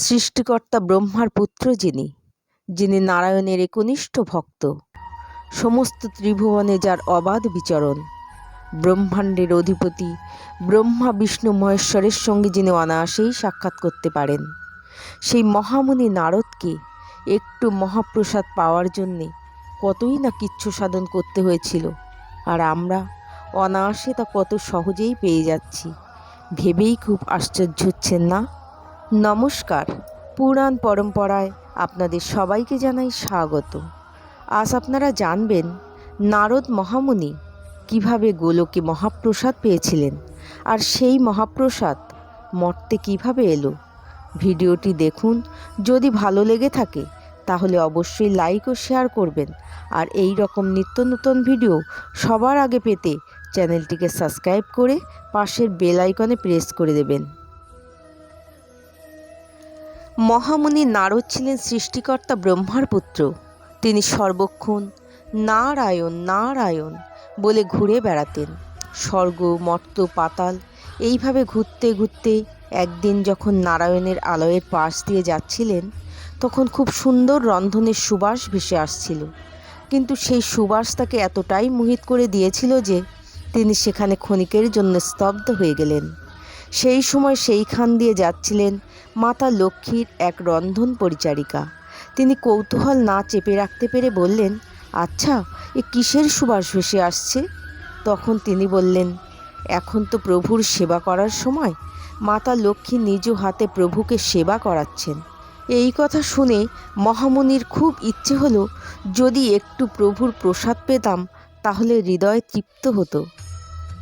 সৃষ্টিকর্তা ব্রহ্মার পুত্র যিনি যিনি নারায়ণের একনিষ্ঠ ভক্ত। সমস্ত ত্রিভুবনে যার অবাধ বিচরণ, ব্রহ্মাণ্ডের অধিপতি ব্রহ্মা বিষ্ণু মহেশ্বরের সঙ্গে যিনি অনায়াসেই সাক্ষাৎ করতে পারেন। সেই মহামুনি নারদকে একটু মহাপ্রসাদ পাওয়ার জন্যে কতই না কিচ্ছু সাধন করতে হয়েছিল, আর আমরা অনায়াসে তা কত সহজেই পেয়ে যাচ্ছি, ভেবেই খুব আশ্চর্য হচ্ছেন না? নমস্কার। পুরাণ পরম্পরায় আপনাদের সবাইকে জানাই স্বাগত। আজ আপনারা জানবেন নারদ মহামুনি কীভাবে গোলকে মহাপ্রসাদ পেয়েছিলেন আর সেই মহাপ্রসাদ মর্তে কীভাবে এলো। ভিডিওটি দেখুন, যদি ভালো লেগে থাকে, তাহলে অবশ্যই লাইক ও শেয়ার করবেন। আর এই রকম নিত্য নতুন ভিডিও সবার আগে পেতে চ্যানেলটিকে সাবস্ক্রাইব করে পাশের বেল আইকনে প্রেস করে দেবেন। মহামুনি নারদ ছিলেন সৃষ্টিকর্তা ব্রহ্মার পুত্র। তিনি সর্বক্ষণ নারায়ণ নারায়ণ বলে ঘুরে বেড়াতেন। স্বর্গ, মর্ত, পাতাল এইভাবে ঘুরতে ঘুরতে একদিন যখন নারায়ণের আলয়ের পাশ দিয়ে যাচ্ছিলেন, তখন খুব সুন্দর রন্ধনের সুবাস ভেসে আসছিল। কিন্তু সেই সুবাস তাকে এতটাই মোহিত করে দিয়েছিল যে তিনি সেখানে ক্ষণিকের জন্য স্তব্ধ হয়ে গেলেন। সেই সময় সেইখান দিয়ে যাচ্ছিলেন মাতা লক্ষ্মীর এক রন্ধন পরিচারিকা। তিনি কৌতূহল না চেপে রাখতে পেরে বললেন আচ্ছা এ কিসের সুবাস ভেসে আসছে? তখন তিনি বললেন, এখন তো প্রভুর সেবা করার সময়। মাতা লক্ষ্মী নিজ হাতে প্রভুকে সেবা করাচ্ছেন। এই কথা শুনে মহামুনির খুব ইচ্ছে হলো, যদি একটু প্রভুর প্রসাদ পেতাম, তাহলে হৃদয় তৃপ্ত হতো।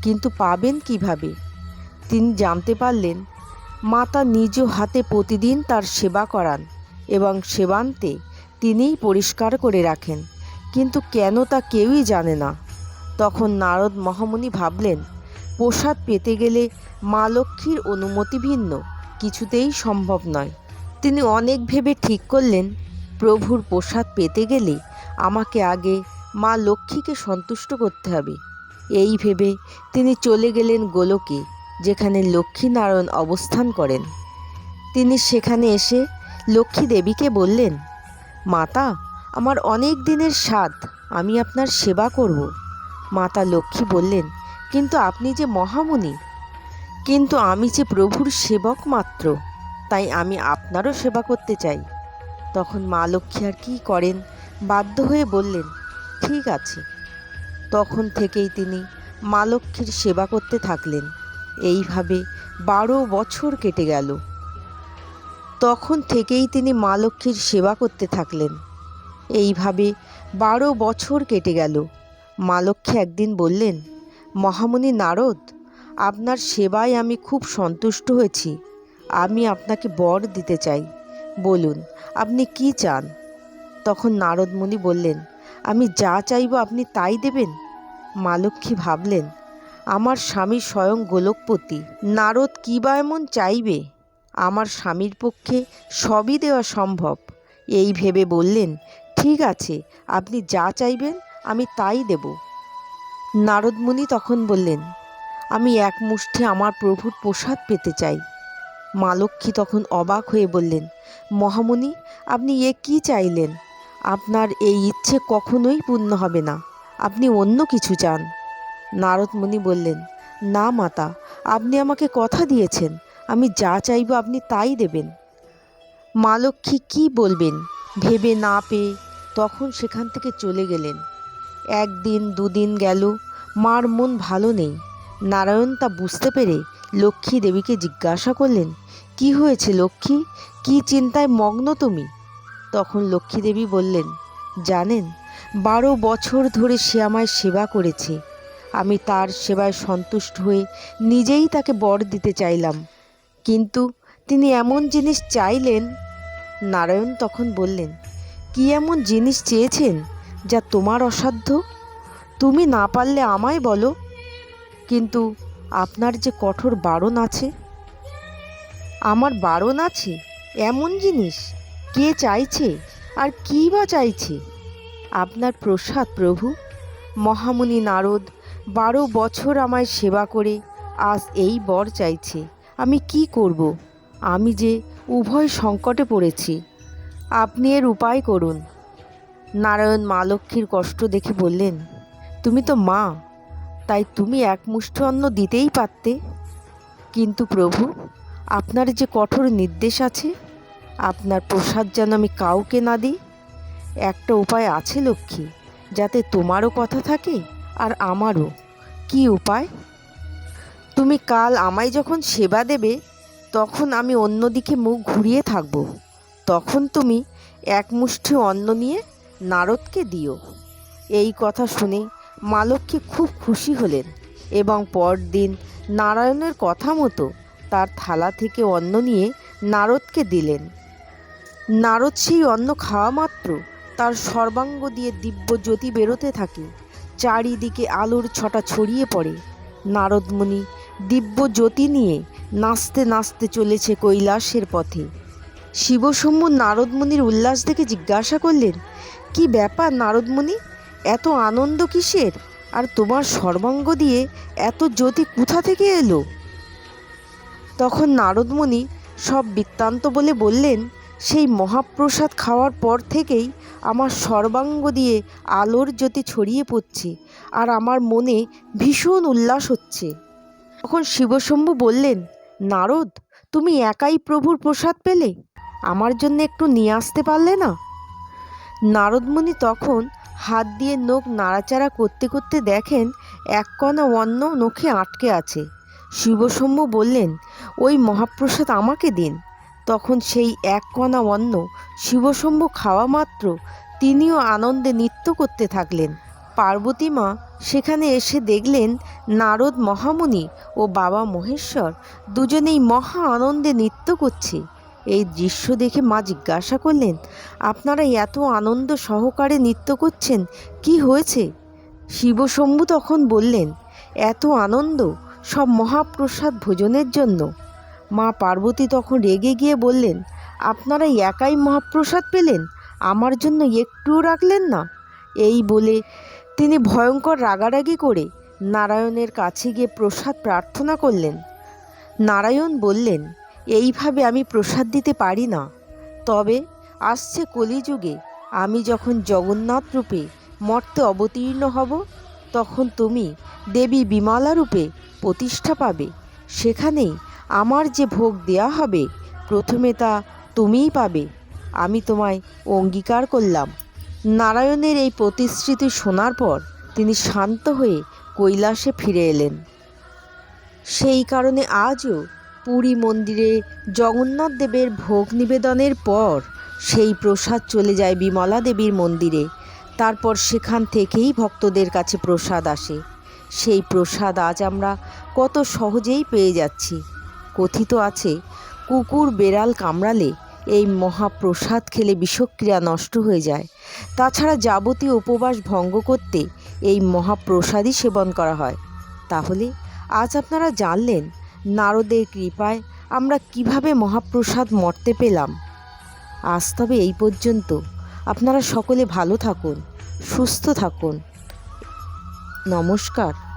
কিন্তু পাবেন কীভাবে? তিনি জানতে পারলেন, মাতা নিজ হাতে প্রতিদিন তার সেবা করান এবং সেবান্তে তিনিই পরিষ্কার করে রাখেন। কিন্তু কেন তা কেউই জানে না। তখন নারদ মহামুনি ভাবলেন, প্রসাদ পেতে গেলে মা লক্ষ্মীর অনুমতি ভিন্ন, কিছুতেই সম্ভব নয়। তিনি অনেক ভেবে ঠিক করলেন, প্রভুর প্রসাদ পেতে গেলে আমাকে আগে মা লক্ষ্মীকে সন্তুষ্ট করতে হবে। এই ভেবে তিনি চলে গেলেন গোলকে। যেখানে লক্ষ্মীনারায়ণ অবস্থান করেন। তিনি সেখানে এসে লক্ষ্মী দেবীকে বললেন, মাতা, আমার অনেক দিনের স্বাদ, আমি আপনার সেবা করব। মাতা লক্ষ্মী বললেন, কিন্তু আপনি যে মহামুনি, কিন্তু আমি যে প্রভুর সেবক মাত্র, তাই আমি আপনারও সেবা করতে চাই। তখন মা লক্ষ্মী আর কী করেন, বাধ্য হয়ে বললেন, ঠিক আছে। তখন থেকেই তিনি মা লক্ষ্মীর সেবা করতে থাকলেন। এইভাবে বারো বছর কেটে গেল। তখন থেকেই তিনি মা লক্ষ্মীর সেবা করতে থাকলেন। এইভাবে বারো বছর কেটে গেল। মা লক্ষ্মী একদিন বললেন মহামুনি নারদ, আপনার সেবায় আমি খুব সন্তুষ্ট হয়েছি। আমি আপনাকে বর দিতে চাই। বলুন, আপনি কি চান? তখন নারদমণি বললেন, আমি যা চাইব আপনি তাই দেবেন। মা লক্ষ্মী ভাবলেন আমার স্বামী স্বয়ং গোলকপতি। নারদ কী বা এমন চাইবে? আমার স্বামীর পক্ষে সবই দেওয়া সম্ভব। এই ভেবে বললেন, ঠিক আছে, আপনি যা চাইবেন আমি তাই দেব। নারদমুনি তখন বললেন, আমি এক মুষ্ঠে আমার প্রভুর প্রসাদ পেতে চাই। মা লক্ষ্মী তখন অবাক হয়ে বললেন, মহামুনি, আপনি এ কি চাইলেন? আপনার এই ইচ্ছে কখনোই পূর্ণ হবে না। আপনি অন্য কিছু চান। নারদমুনি বললেন, না মাতা, আপনি আমাকে কথা দিয়েছেন। আমি যা চাইব আপনি তাই দেবেন। মা লক্ষ্মী কী বলবেন? ভেবে না পেয়ে তখন সেখান থেকে চলে গেলেন। একদিন দুদিন গেল, মার মন ভালো নেই। নারায়ণ তা বুঝতে পেরে লক্ষ্মী দেবীকে জিজ্ঞাসা করলেন, কি হয়েছে লক্ষ্মী? কি চিন্তায় মগ্ন তুমি? তখন লক্ষ্মী দেবী বললেন, জানেন, বারো বছর ধরে সে আমায় সেবা করেছে। আমি তার সেবায় সন্তুষ্ট হয়ে নিজেই তাকে বর দিতে চাইলাম। কিন্তু তিনি এমন জিনিস চাইলেন, নারায়ণ তখন বললেন, কি এমন জিনিস চেয়েছেন যা তোমার অসাধ্য? তুমি না পারলে আমায় বলো। কিন্তু আপনার যে কঠোর বারণ আছে, আমার বারণ আছে? এমন জিনিস কে চাইছে আর কী বা চাইছে? আপনার প্রসাদ প্রভু, মহামুনি নারদ বারো বছর আমায় সেবা করে, আজ এই বর চাইছে। আমি কি করব? আমি যে উভয় সংকটে পড়েছি। আপনি এর উপায় করুন। নারায়ণ মা লক্ষ্মীর কষ্ট দেখে বললেন, তুমি তো মা, তাই তুমি এক মুষ্টি অন্ন দিতেই পারতে। কিন্তু প্রভু, আপনার যে কঠোর নির্দেশ আছে, আপনার প্রসাদ যেন আমি কাউকে না দিই, একটা উপায় আছে লক্ষ্মী, যাতে তোমারও কথা থাকে আর আমারও। কি উপায়? তুমি কাল আমায় যখন সেবা দেবে, তখন আমি অন্যদিকে মুখ ঘুরিয়ে থাকব। তখন তুমি এক মুষ্টি অন্ন নিয়ে নারদকে দিও। এই কথা শুনে মালক্ষী খুব খুশি হলেন এবং পরদিন নারায়ণের কথা মতো তার থালা থেকে অন্ন নিয়ে নারদকে দিলেন। নারদ সেই অন্ন খাওয়া মাত্র, তার সর্বাঙ্গ দিয়ে দিব্য জ্যোতি বেরোতে থাকে। চারিদিকে আলোর ছটা ছড়িয়ে পড়ে। নারদমণি দিব্য জ্যোতি নিয়ে নাচতে নাচতে চলেছে কৈলাসের পথে। শিবশম্ভু নারদমণির উল্লাস দেখে জিজ্ঞাসা করলেন, কি ব্যাপার নারদমণি? এত আনন্দ কিসের? আর তোমার সর্বাঙ্গ দিয়ে এত জ্যোতি কোথা থেকে এলো? তখন নারদমণি সব বৃত্তান্ত বলে বললেন সেই মহাপ্রসাদ খাওয়ার পর থেকেই আমার সর্বাঙ্গ দিয়ে আলোর জ্যোতি ছড়িয়ে পড়ছে আর আমার মনে ভীষণ উল্লাস হচ্ছে। তখন শিবশম্ভু বললেন, নারদ, তুমি একাই প্রভুর প্রসাদ পেলে? আমার জন্য একটু নিয়ে আসতে পারলে না? নারদমণি তখন হাত দিয়ে নখ নাড়াচাড়া করতে করতে দেখেন এক কণা অন্ন নখে আটকে আছে। শিবশম্ভু বললেন, ওই মহাপ্রসাদ আমাকে দিন। তখন সেই এক কণা অন্ন শিবশম্ভু খাওয়া মাত্র তিনিও আনন্দে নৃত্য করতে থাকলেন। পার্বতী মা সেখানে এসে দেখলেন নারদ মহামুনি ও বাবা মহেশ্বর দুজনেই মহা আনন্দে নৃত্য করছে। এই দৃশ্য দেখে মা জিজ্ঞাসা করলেন, আপনারা এত আনন্দ সহকারে নৃত্য করছেন, কি হয়েছে? শিবশম্ভু তখন বললেন, এত আনন্দ, সব মহাপ্রসাদ ভোজনের জন্য। মা পার্বতী তখন রেগে গিয়ে বললেন, আপনারা একাই মহাপ্রসাদ পেলেন? আমার জন্য একটুও রাখলেন না? এই বলে তিনি ভয়ঙ্কর রাগারাগি করে নারায়ণের কাছে গিয়ে প্রসাদ প্রার্থনা করলেন। নারায়ণ বললেন, এইভাবে আমি প্রসাদ দিতে পারি না। তবে আসছে কলিযুগে, আমি যখন জগন্নাথ রূপে মর্তে অবতীর্ণ হব, তখন তুমি দেবী বিমলা রূপে প্রতিষ্ঠা পাবে। সেখানেই আমার যে ভোগ দেয়া হবে, প্রথমে তা তুমিই পাবে। আমি তোমায় অঙ্গীকার করলাম। নারায়ণের এই প্রতিশ্রুতি শোনার পর তিনি শান্ত হয়ে কৈলাসে ফিরে এলেন। সেই কারণে আজও পুরী মন্দিরে জগন্নাথ দেবের ভোগ নিবেদনের পর সেই প্রসাদ চলে যায় বিমলা দেবীর মন্দিরে। তারপর সেখান থেকেই ভক্তদের কাছে প্রসাদ আসে। সেই প্রসাদ আজ আমরা কত সহজেই পেয়ে যাচ্ছি। কথিত আছে, কুকুর বেড়াল কামড়ালে এই মহাপ্রসাদ খেলে বিষক্রিয়া নষ্ট হয়ে যায়। তাছাড়া যাবতীয় উপবাস ভঙ্গ করতে এই মহাপ্রসাদই সেবন করা হয়। তাহলে আজ আপনারা জানলেন নারদের কৃপায় আমরা কীভাবে মহাপ্রসাদ মর্তে পেলাম। আজ তবে এই পর্যন্ত। আপনারা সকলে ভালো থাকুন, সুস্থ থাকুন। নমস্কার।